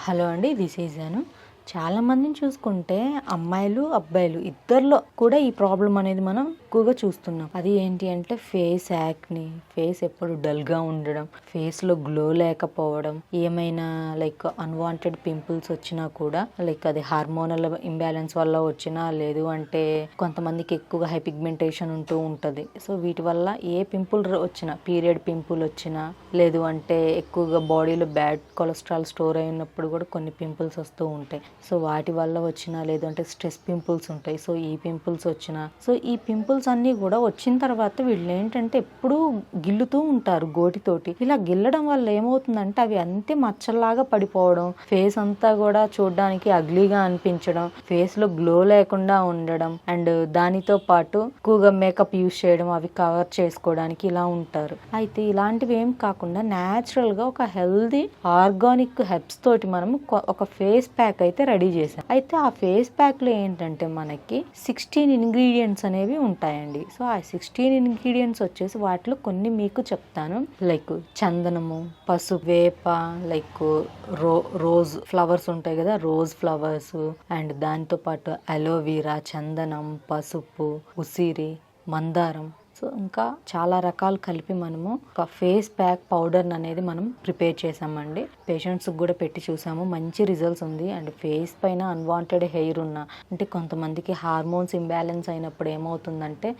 Hello అండి this is అను చాలా మందిని చూసుకుంటే అమ్మాయిలు అబ్బాయిలు ఇద్దరిలో కూడా ఈ ప్రాబ్లం అనేది మనం ఎక్కువగా చూస్తున్నాం. అది ఏంటి అంటే ఫేస్ యాక్ని ఫేస్ ఎప్పుడు డల్గా ఉండడం ఫేస్లో గ్లో లేకపోవడం ఏమైనా లైక్ అన్వాంటెడ్ పింపుల్స్ వచ్చినా కూడా లైక్ అది హార్మోనల్ ఇంబ్యాలెన్స్ వల్ల వచ్చినా లేదు అంటే కొంతమందికి ఎక్కువగా హైపిగ్మెంటేషన్ ఉంటూ ఉంటుంది. సో వీటి వల్ల ఏ పింపుల్ వచ్చినా పీరియడ్ పింపుల్ వచ్చినా లేదు అంటే ఎక్కువగా బాడీలో బ్యాడ్ కొలెస్ట్రాల్ స్టోర్ అయినప్పుడు కూడా కొన్ని పింపుల్స్ వస్తూ ఉంటాయి. సో వాటి వల్ల వచ్చినా లేదు అంటే స్ట్రెస్ పింపుల్స్ ఉంటాయి. సో ఈ పింపుల్స్ వచ్చినా సో ఈ పింపుల్స్ అన్నీ కూడా వచ్చిన తర్వాత వీళ్ళు ఏంటంటే ఎప్పుడూ గిల్లుతూ ఉంటారు గోటితోటి. ఇలా గిల్లడం వల్ల ఏమవుతుందంటే అవి అంతే మచ్చల్లాగా పడిపోవడం ఫేస్ అంతా కూడా చూడడానికి అగ్లీగా అనిపించడం ఫేస్లో గ్లో లేకుండా ఉండడం అండ్ దానితో పాటు ఎక్కువగా మేకప్ యూస్ చేయడం అవి కవర్ చేసుకోవడానికి ఇలా ఉంటారు. అయితే ఇలాంటివి ఏం కాకుండా న్యాచురల్గా ఒక హెల్దీ ఆర్గానిక్ హెబ్స్ తోటి మనం ఒక ఫేస్ ప్యాక్ అయితే రెడీ చేసాం అయితే ఆ ఫేస్ ప్యాక్లో ఏంటంటే మనకి సిక్స్టీన్ ఇంగ్రీడియంట్స్ అనేవి ఉంటాయి. ఉంటాయండి. సో ఆ సిక్స్టీన్ ఇంగ్రీడియంట్స్ వచ్చేసి వాటిలో కొన్ని మీకు చెప్తాను. లైక్ చందనము పసుపు వేప లైక్ రో రోజ్ ఫ్లవర్స్ ఉంటాయి కదా రోజ్ ఫ్లవర్స్ అండ్ దాంతో పాటు అలోవీరా చందనం పసుపు ఉసిరి మందారం సో ఇంకా చాలా రకాలు కలిపి మనము ఒక ఫేస్ ప్యాక్ పౌడర్ అనేది మనం ప్రిపేర్ చేసామండి పేషెంట్స్ కూడా పెట్టి చూసాము. మంచి రిజల్ట్స్ ఉంది. అండ్ ఫేస్ పైన అన్వాంటెడ్ హెయిర్ ఉన్న అంటే కొంతమందికి హార్మోన్స్ ఇంబ్యాలెన్స్ అయినప్పుడు ఏమవుతుందంటే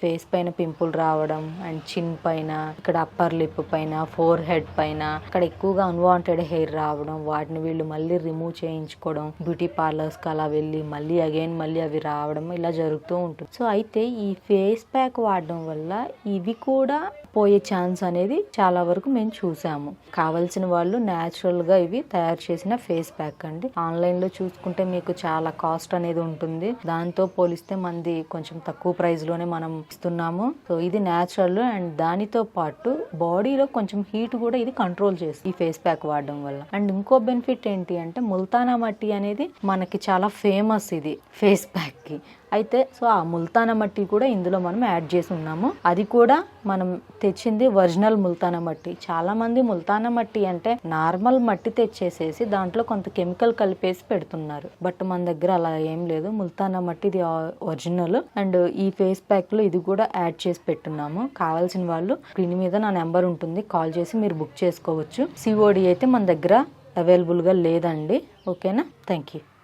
ఫేస్ పైన పింపుల్ రావడం అండ్ చిన్ పైన ఇక్కడ అప్పర్ లిప్ పైన ఫోర్ హెడ్ పైన ఇక్కడ ఎక్కువగా అన్వాంటెడ్ హెయిర్ రావడం వాటిని వీళ్ళు మళ్ళీ రిమూవ్ చేయించుకోవడం బ్యూటీ పార్లర్స్కి అలా వెళ్ళి మళ్ళీ అగైన్ మళ్ళీ అవి రావడం ఇలా జరుగుతూ ఉంటుంది. సో అయితే ఈ ఫేస్ ప్యాక్ వాడడం వల్ల ఇవి కూడా పోయే ఛాన్స్ అనేది చాలా వరకు మేము చూసాము. కావలసిన వాళ్ళు న్యాచురల్గా ఇవి తయారు చేసిన ఫేస్ ప్యాక్ అండి. ఆన్లైన్లో చూసుకుంటే మీకు చాలా కాస్ట్ అనేది ఉంటుంది. దాంతో పోలిస్తే మనది కొంచెం తక్కువ ప్రైస్లోనే మనం ఇస్తున్నాము. సో ఇది న్యాచురల్ అండ్ దానితో పాటు బాడీలో కొంచెం హీట్ కూడా ఇది కంట్రోల్ చేస్తుంది ఈ ఫేస్ ప్యాక్ వాడడం వల్ల. అండ్ ఇంకో బెనిఫిట్ ఏంటి అంటే ముల్తానా మట్టి అనేది మనకి చాలా ఫేమస్ ఇది ఫేస్ ప్యాక్కి. అయితే సో ఆ ముల్తానా మట్టి కూడా ఇందులో మనం యాడ్ చేసి ఉన్నాము. అది కూడా మనం తెచ్చింది ఒరిజినల్ ముల్తానా మట్టి. చాలా మంది ముల్తానా మట్టి అంటే నార్మల్ మట్టి తెచ్చేసేసి దాంట్లో కొంత కెమికల్ కలిపేసి పెడుతున్నారు. బట్ మన దగ్గర అలా ఏం లేదు. ముల్తానా మట్టి ఇది ఒరిజినల్. అండ్ ఈ ఫేస్ ప్యాక్లో ఇది కూడా యాడ్ చేసి పెట్టున్నాము. కావాల్సిన వాళ్ళు స్క్రీన్ మీద నా నెంబర్ ఉంటుంది. కాల్ చేసి మీరు బుక్ చేసుకోవచ్చు. సిఓడి అయితే మన దగ్గర అవైలబుల్గా లేదండి. ఓకేనా? Thank you